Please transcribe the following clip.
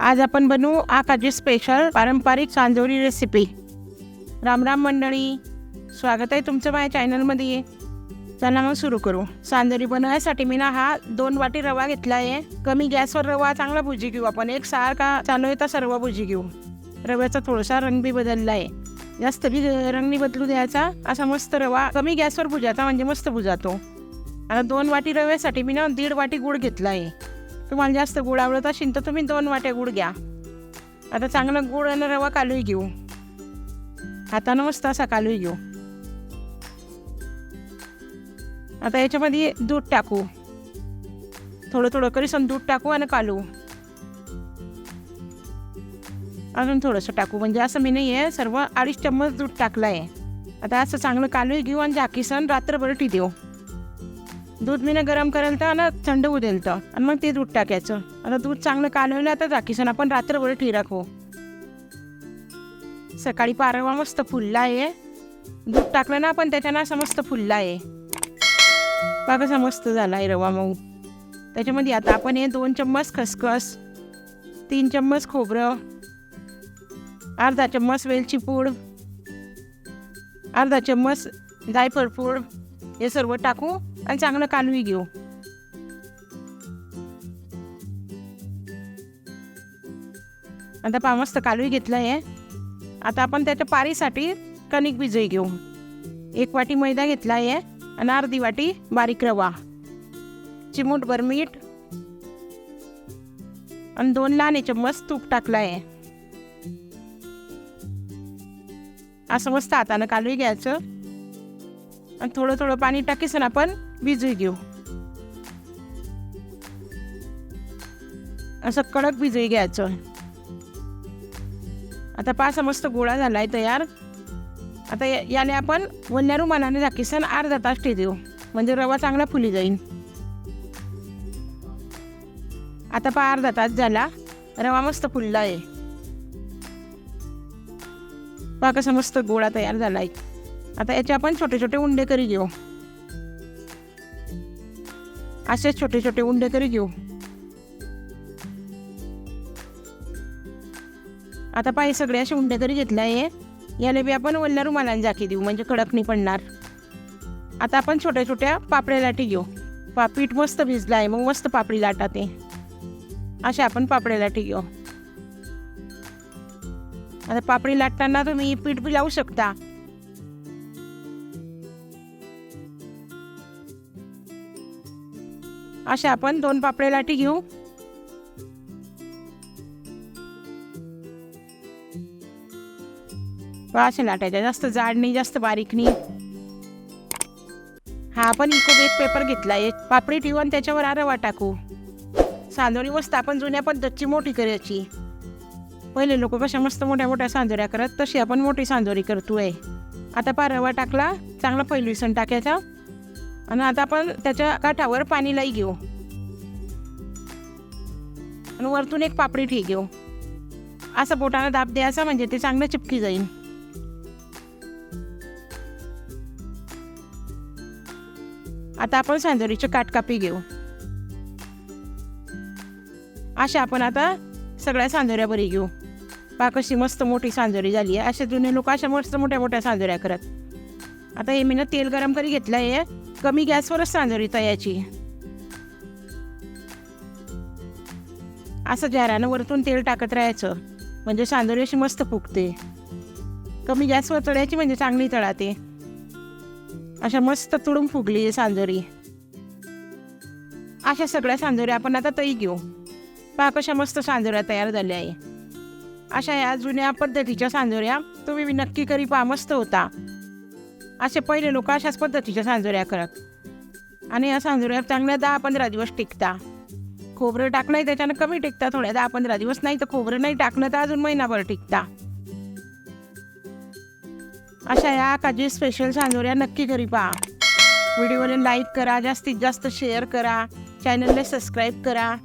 आज आपण बनवू आकाची स्पेशल पारंपरिक सांजोरी रेसिपी राम राम मंडळी स्वागत आहे तुमचं माझ्या चॅनलमध्ये चला मग सुरू करू. सांजोरी बनवायसाठी मी ना हा दोन वाटी रवा घेतला आहे. कमी गॅसवर रवा चांगला भुजी घेऊ आपण. एक सारखा चालू आहे तर सर्व भुजी घेऊ. रव्याचा थोडासा रंग बी बदलला आहे. जास्त बी रंग नाही बदलू द्यायचा. असा मस्त रवा कमी गॅसवर भुजायचा म्हणजे मस्त भुजातो. आता दोन वाटी रव्यासाठी मी ना दीड वाटी गूळ घेतला आहे. तुम्हाला जास्त गुळ आवडत असेल तर तुम्ही दोन वाट्या गुळ घ्या. आता चांगलं गुळ आणि रवा कालूही घेऊ. हातानं मस्त असा कालूही घेऊ. आता याच्यामध्ये दूध टाकू. थोडं थोडं करीसन दूध टाकू आणि कालू. अजून थोडंसं टाकू. म्हणजे असं मी नाही आहे सर्व अडीच चम्मच दूध टाकलं आहे आता असं चांगलं कालूही घेऊ आणि झाकीसन रात्रभर टी देऊ. दूध मी ना गरम करेल तर ना थंड होऊ देईल तर. आणि मग ते दूध टाकायचं. आता दूध चांगलं कालवलं आता झाकीसन आपण रात्रभर ठी राखू सकाळी पारवा मस्त फुलला आहे. दूध टाकलं ना आपण त्याच्यानं असं मस्त फुलला आहे. बघा कसा मस्त झाला आहे रवा मऊ. त्याच्यामध्ये आता आपण हे दोन चम्मच खसखस तीन चम्मच खोबरं अर्धा चम्मच वेलची पूड अर्धा चम्मच जायफळ पूड हे सर्व टाकू. आणि चांगलं कालवी घेऊ. आता पा मस्त कालवी घेतलं आहे आता आपण त्याच्या पारीसाठी कणिक भिजई घेऊ. एक वाटी मैदा घेतला आहे आणि अर्धी वाटी बारीक रवा. चिमूटभर मीठ आणि दोन लहान चम्मच तूप टाकला आहे असं मस्त हातानं कालवी घ्यायचं. आणि थोडं थोडं पाणी टाकीसन आपण. भिजू घेऊ. असं कडक भिजू घ्यायचं. आता पासा मस्त गोळा झाला आहे तयार. आता या- याने आपण वन्या रुमानाने झाकीसन अर्धा तास ठेवू. म्हणजे रवा चांगला फुली जाईल आता पा अर्धा तास झाला. रवा मस्त फुलला आहे पहा कसा मस्त गोळा तयार झालाय. आता याचे आपण छोटे छोटे उंडे करी घेऊ. असे छोटे छोटे उंडे तरी घेऊ. आता पाय सगळे असे उंडे तरी घेतले आहे याला बी आपण वल्ल्या रुमालाने झाकी देऊ म्हणजे कडक नाही पडणार. आता आपण छोट्या छोट्या पापड्या लाटी घेऊ. पा पीठ मस्त भिजलं आहे मग मस्त पापडी लाटा ते अशा आपण पापड्या लाटी घेऊ. आता पापडी लाटताना तुम्ही पीठ बी लावू शकता. अशा आपण दोन पापडे लाटी घेऊ. अशा लाटायच्या जास्त जाड नाही जास्त बारीक नाही. हा आपण इको बेक पेपर घेतलाय पापडी ठेवू आणि त्याच्यावर आरवा टाकू. सांदोरी मस्त आपण जुन्या पद्धतची मोठी करायची. पहिले लोक कशा मस्त मोठ्या मोठ्या सांजोऱ्या करत तशी आपण मोठी सांजोरी करतोय. आता पारवा टाकला चांगला पैलविसन टाकायचा. आणि आता आपण त्याच्या काठावर पाणीलाही घेऊ. आणि वरतून एक पापडी ठी घेऊ. असं बोटानं दाब द्यायचा म्हणजे ते चांगलं चिपकी जाईल. आता आपण सांजोरीचे काटकापी घेऊ. अशा आपण आता सगळ्या सांजोऱ्या बरी घेऊ. पाकशी मस्त मोठी सांजोरी झाली आहे. अशा जुने लोक अशा मस्त मोठ्या मोठ्या सांजोऱ्या करत. आता हे मी ना तेल गरम करी घेतलं आहे कमी गॅसवरच सांजोरी तयाची असं जारानं वरतून तेल टाकत राहायचं. म्हणजे सांदोरी अशी मस्त फुगते. कमी गॅसवर तळायची म्हणजे चांगली तळाते. अशा मस्त तुडून फुगली आहे सांजोरी. अशा सगळ्या सांजोऱ्या आपण आता तई घेऊ. पहा कशा मस्त सांजोऱ्या तयार झाल्या आहे. अशा या जुन्या पद्धतीच्या सांजोऱ्या तुम्ही नक्की करी पहा मस्त होता. असे पहिले लोक अशाच पद्धतीच्या सांजोऱ्या करत. आणि या सांजुऱ्या चांगल्या दहा पंधरा दिवस टिकता. खोबरं टाकणं त्याच्यानं कमी टिकता. थोड्या दहा पंधरा दिवस नाही तर खोबरं नाही टाकणं तर अजून महिनाभर टिकता. अशा या काजी स्पेशल सांजोऱ्या नक्की करी पहा. व्हिडिओला लाईक करा जास्तीत जास्त शेअर करा. चॅनलला सबस्क्राईब करा.